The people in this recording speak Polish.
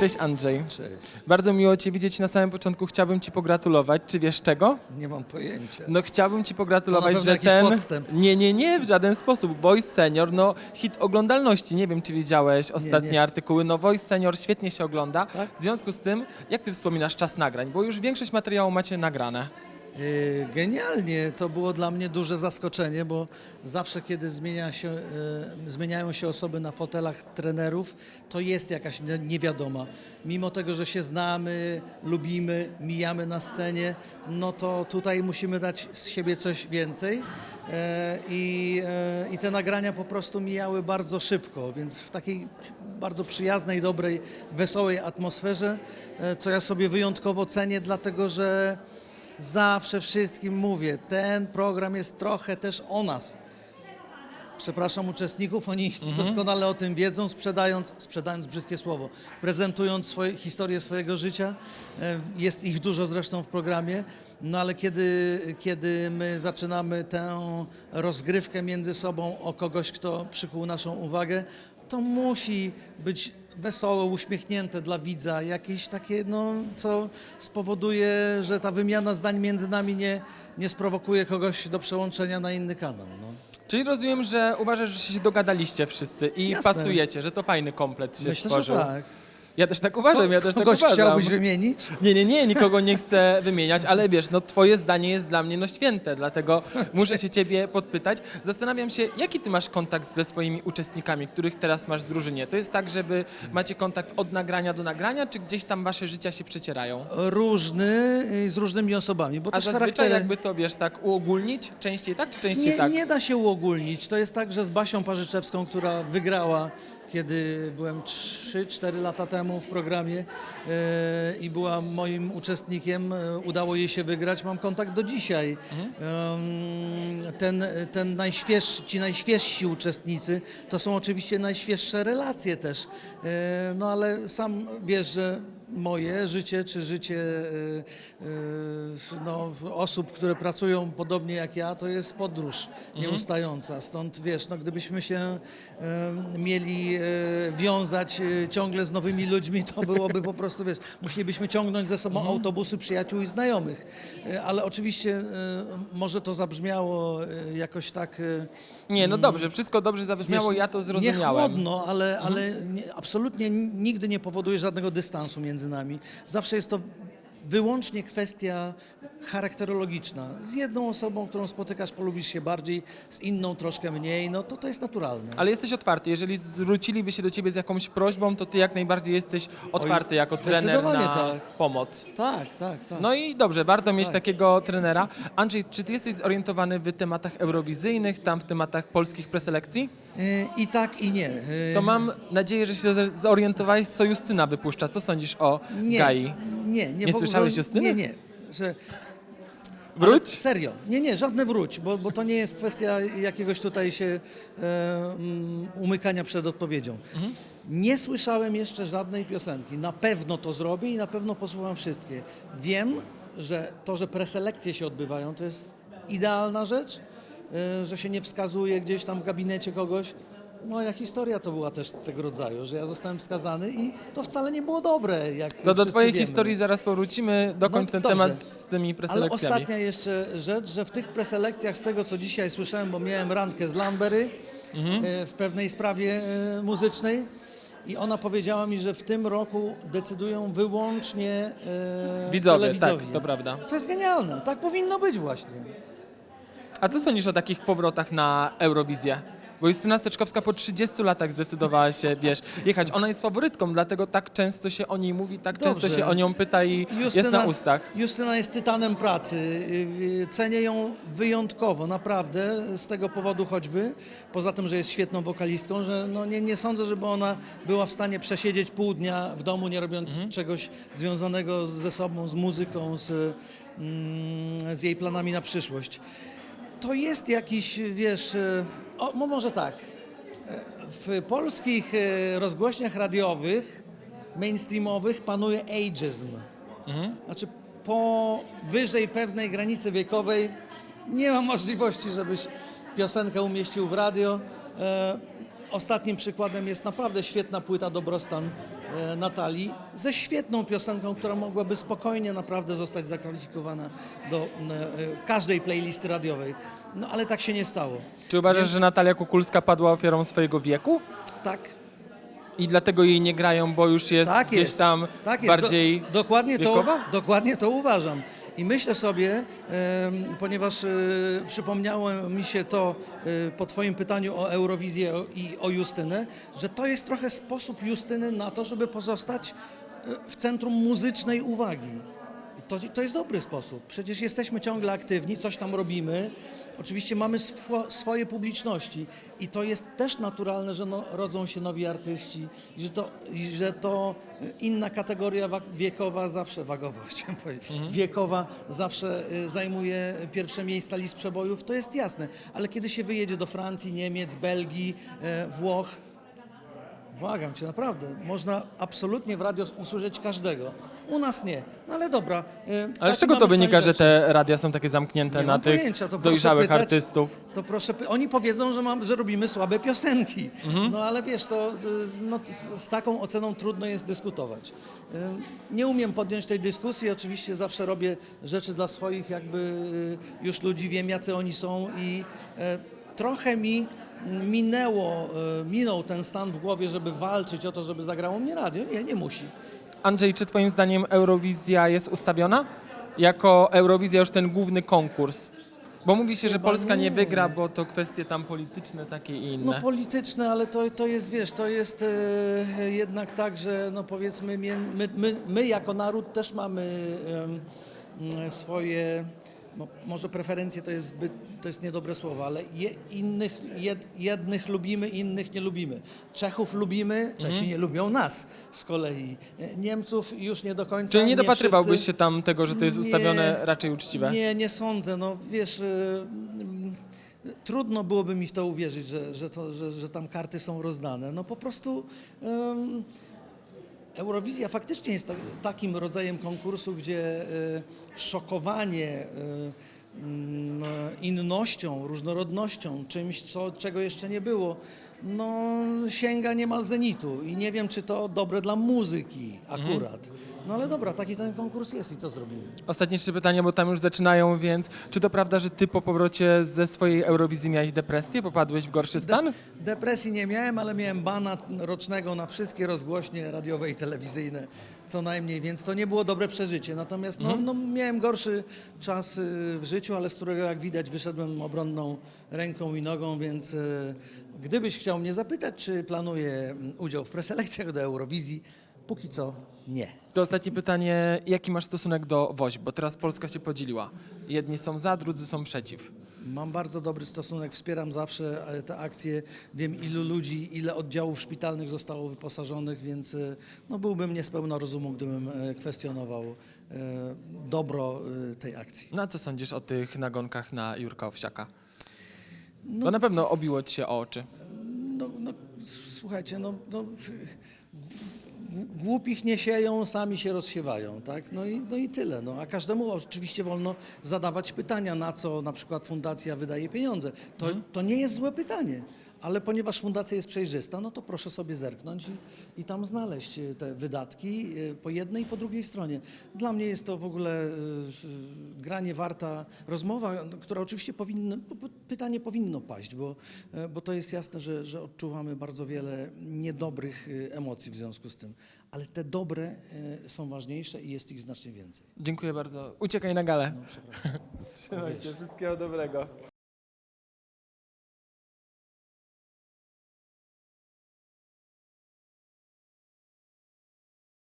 Cześć Andrzej. Cześć. Bardzo miło Cię widzieć. Na samym początku chciałbym Ci pogratulować. Czy wiesz czego? Nie mam pojęcia. No chciałbym Ci pogratulować, że ten... podstęp. Nie, nie, nie, w żaden sposób. Voice Senior, no hit oglądalności. Nie wiem, czy widziałeś ostatnie nie. artykuły. No Voice Senior świetnie się ogląda. Tak? W związku z tym, jak Ty wspominasz czas nagrań? Bo już większość materiału macie nagrane. Yy, Genialnie, to było dla mnie duże zaskoczenie, bo zawsze kiedy zmienia się, yy, zmieniają się osoby na fotelach trenerów, to jest jakaś nie- niewiadoma. Mimo tego, że się znamy, lubimy, mijamy na scenie, no to tutaj musimy dać z siebie coś więcej. Yy, I, I te nagrania po prostu mijały bardzo szybko, więc w takiej bardzo przyjaznej, dobrej, wesołej atmosferze, co ja sobie wyjątkowo cenię, dlatego że Zawsze wszystkim mówię, ten program jest trochę też o nas. Przepraszam uczestników, oni doskonale o tym wiedzą, sprzedając, sprzedając brzydkie słowo, prezentując swoje, historię swojego życia. E, Jest ich dużo zresztą w programie, no ale kiedy, kiedy my zaczynamy tę rozgrywkę między sobą o kogoś, kto przykuł naszą uwagę, to musi być wesołe, uśmiechnięte dla widza, jakieś takie, no, co spowoduje, że ta wymiana zdań między nami nie, nie sprowokuje kogoś do przełączenia na inny kanał. No. Czyli rozumiem, że uważasz, że się dogadaliście wszyscy i Jasne. pasujecie, że to fajny komplet się Myślę, stworzył. że tak. Ja też tak uważam, ja też tak Kogoś uważam. chciałbyś wymienić? Nie, nie, nie, nikogo nie chcę wymieniać, ale wiesz, no twoje zdanie jest dla mnie no święte, dlatego muszę się ciebie podpytać. Zastanawiam się, jaki ty masz kontakt ze swoimi uczestnikami, których teraz masz w drużynie? To jest tak, żeby macie kontakt od nagrania do nagrania, czy gdzieś tam wasze życia się przecierają? Różny, y, z różnymi osobami, bo A też zazwyczaj charaktery... jakby to, wiesz, tak uogólnić? Częściej tak, czy częściej Nie, tak? nie da się uogólnić. To jest tak, że z Basią Parzyczewską, która wygrała, kiedy byłem 3-4 lata temu w programie e, i była moim uczestnikiem, e, udało jej się wygrać, mam kontakt do dzisiaj. Ten, ten najświeższy, ci najświeżsi uczestnicy to są oczywiście najświeższe relacje też. E, no ale sam wiesz, że moje życie, czy życie e, e, no, osób, które pracują podobnie jak ja, to jest podróż nieustająca. Stąd wiesz, no, gdybyśmy się e, mieli wiązać ciągle z nowymi ludźmi, to byłoby po prostu, wiesz, musielibyśmy ciągnąć ze sobą autobusy przyjaciół i znajomych. Ale oczywiście może to zabrzmiało jakoś tak. Nie, no dobrze, wszystko dobrze zabrzmiało, Wiesz, ja to Nie zrozumiałem. Mhm. chłodno, ale, ale nie, absolutnie nigdy nie powoduje żadnego dystansu między nami. Zawsze jest to wyłącznie kwestia charakterologiczna. Z jedną osobą, którą spotykasz, polubisz się bardziej, z inną troszkę mniej, no to to jest naturalne. Ale jesteś otwarty. Jeżeli zwróciliby się do ciebie z jakąś prośbą, to ty jak najbardziej jesteś otwarty jako trener na tak. pomoc. Tak, tak, tak. No i dobrze, warto mieć Tak. takiego trenera. Andrzej, czy ty jesteś zorientowany w tematach eurowizyjnych, tam w tematach polskich preselekcji? Y, I tak, i nie. Y, To mam nadzieję, że się zorientowałeś, co Justyna wypuszcza. Co sądzisz o nie, Gai? Nie, nie, Nie w ogóle- słyszałeś Justyny? Nie, nie. Że Wróć? Ale serio. Nie, nie, żadne wróć, bo, bo to nie jest kwestia jakiegoś tutaj się e, mm, umykania przed odpowiedzią. Mhm. Nie słyszałem jeszcze żadnej piosenki. Na pewno to zrobię i na pewno posłucham wszystkie. Wiem, że to, że preselekcje się odbywają, to jest idealna rzecz, e, że się nie wskazuje gdzieś tam w gabinecie kogoś. Moja historia to była też tego rodzaju, że ja zostałem wskazany i to wcale nie było dobre, jak To do wszyscy twojej wiemy. historii zaraz powrócimy. Dokończ No ten dobrze. temat z tymi Ale preselekcjami. ostatnia jeszcze rzecz, że w tych preselekcjach, z tego co dzisiaj słyszałem, bo miałem randkę z Lambery Mhm. e, w pewnej sprawie e, muzycznej i ona powiedziała mi, że w tym roku decydują wyłącznie e, Widzowie, tak, to prawda. To jest genialne, tak powinno być właśnie. A co sądzisz o takich powrotach na Eurowizję? Bo Justyna Steczkowska po 30 latach zdecydowała się, wiesz, jechać. Ona jest faworytką, dlatego tak często się o niej mówi, tak często Dobrze. się o nią pyta i jest na ustach. Justyna jest tytanem pracy. Y, y, Cenię ją wyjątkowo, naprawdę, z tego powodu choćby. Poza tym, że jest świetną wokalistką, że no nie, nie sądzę, żeby ona była w stanie przesiedzieć pół dnia w domu, nie robiąc Mhm. czegoś związanego ze sobą, z muzyką, z, mm, z jej planami na przyszłość. To jest jakiś, wiesz, y, o, mo- może tak. W polskich e, rozgłośniach radiowych, mainstreamowych panuje ageism. Znaczy powyżej pewnej granicy wiekowej nie ma możliwości, żebyś piosenkę umieścił w radio. E, Ostatnim przykładem jest naprawdę świetna płyta Dobrostan e, Natalii ze świetną piosenką, która mogłaby spokojnie naprawdę zostać zakwalifikowana do e, e, każdej playlisty radiowej. No ale tak się nie stało. Czy uważasz, Więc- że Natalia Kukulska padła ofiarą swojego wieku? Tak, I dlatego jej nie grają, bo już jest tak gdzieś jest. tam tak jest. bardziej Do, dokładnie, to, wiekowa? dokładnie to uważam. I myślę sobie, ponieważ e, przypomniało mi się to e, po Twoim pytaniu o Eurowizję i o Justynę, że to jest trochę sposób Justyny na to, żeby pozostać e, w centrum muzycznej uwagi. To, to jest dobry sposób. Przecież jesteśmy ciągle aktywni, coś tam robimy. Oczywiście mamy swo, swoje publiczności i to jest też naturalne, że no, rodzą się nowi artyści i że to, i że to inna kategoria wa- wiekowa zawsze, wagowa chciałem powiedzieć, wiekowa zawsze y, zajmuje pierwsze miejsca list przebojów, to jest jasne. Ale kiedy się wyjedzie do Francji, Niemiec, Belgii, e, Włoch, Błagam cię, naprawdę. Można absolutnie w radio usłyszeć każdego. U nas nie. No ale dobra. y, Ale z czego to wynika, że te radia są takie zamknięte Nie na tych pojęcia, dojrzałych pytać. artystów? To proszę, oni powiedzą, że, mam, że robimy słabe piosenki. Mhm. No ale wiesz, to y, no, z, taką oceną trudno jest dyskutować. Y, Nie umiem podjąć tej dyskusji, oczywiście zawsze robię rzeczy dla swoich jakby już ludzi, wiem jacy oni są i e, trochę mi minęło, y, minął ten stan w głowie, żeby walczyć o to, żeby zagrało mnie radio. Nie, nie musi. Andrzej, czy twoim zdaniem Eurowizja jest ustawiona? Jako Eurowizja już ten główny konkurs? Bo mówi się, że Chyba Polska nie nie. wygra, bo to kwestie tam polityczne takie i inne. No polityczne, ale to, to jest, wiesz, to jest e, jednak tak, że no powiedzmy my, my, my, my jako naród też mamy swoje, no, może preferencje to jest zbyt, to jest niedobre słowo, ale je, innych, jed, jednych lubimy, innych nie lubimy. Czechów lubimy, Czesi Mhm. nie lubią nas z kolei. Niemców już nie do końca. Czyli nie dopatrywałbyś wszyscy- się tam tego, że to jest Nie, ustawione raczej uczciwe? Nie, nie sądzę. No wiesz, y, mm, trudno byłoby mi w to uwierzyć, że, że, to, że, że tam karty są rozdane. No po prostu em, Eurowizja faktycznie jest ta, takim rodzajem konkursu, gdzie y, szokowanie mm, innością, różnorodnością, czymś, co, czego jeszcze nie było, no, sięga niemal zenitu. I nie wiem, czy to dobre dla muzyki akurat. No ale dobra, taki ten konkurs jest i co zrobimy? Ostatnie trzy pytania, bo tam już zaczynają, więc czy to prawda, że ty po powrocie ze swojej Eurowizji miałeś depresję? Popadłeś w gorszy stan? Depresji nie miałem, ale miałem bana rocznego na wszystkie rozgłośnie radiowe i telewizyjne, co najmniej, więc to nie było dobre przeżycie. Natomiast no, no, miałem gorszy czas y, w życiu, ale z którego jak widać wyszedłem obronną ręką i nogą, więc y, gdybyś chciał mnie zapytać, czy planuję mm, udział w preselekcjach do Eurowizji, póki co nie. To ostatnie pytanie, jaki masz stosunek do WOŚ? Bo teraz Polska się podzieliła. Jedni są za, drudzy są przeciw. Mam bardzo dobry stosunek, wspieram zawsze e, te akcje. Wiem, ilu ludzi, ile oddziałów szpitalnych zostało wyposażonych, więc e, no, byłbym niespełna rozumu, gdybym e, kwestionował dobro tej akcji. No a co sądzisz o tych nagonkach na Jurka Owsiaka? No, Bo na pewno obiło ci się o oczy. no, no, słuchajcie, no, no, głupich nie sieją, sami się rozsiewają, tak? No i, no i tyle. No. A każdemu oczywiście wolno zadawać pytania, na co na przykład fundacja wydaje pieniądze. To, to nie jest złe pytanie. Ale ponieważ fundacja jest przejrzysta, no to proszę sobie zerknąć i, i tam znaleźć e, te wydatki e, po jednej i po drugiej stronie. Dla mnie jest to w ogóle e, granie warta rozmowa, która oczywiście bo pytanie powinno paść, bo, bo to jest jasne, że, że odczuwamy bardzo wiele niedobrych emocji w związku z tym. Ale te dobre są ważniejsze i jest ich znacznie więcej. Dziękuję bardzo. Uciekaj na galę. No, przepraszam. Trzymaj się, wszystkiego dobrego.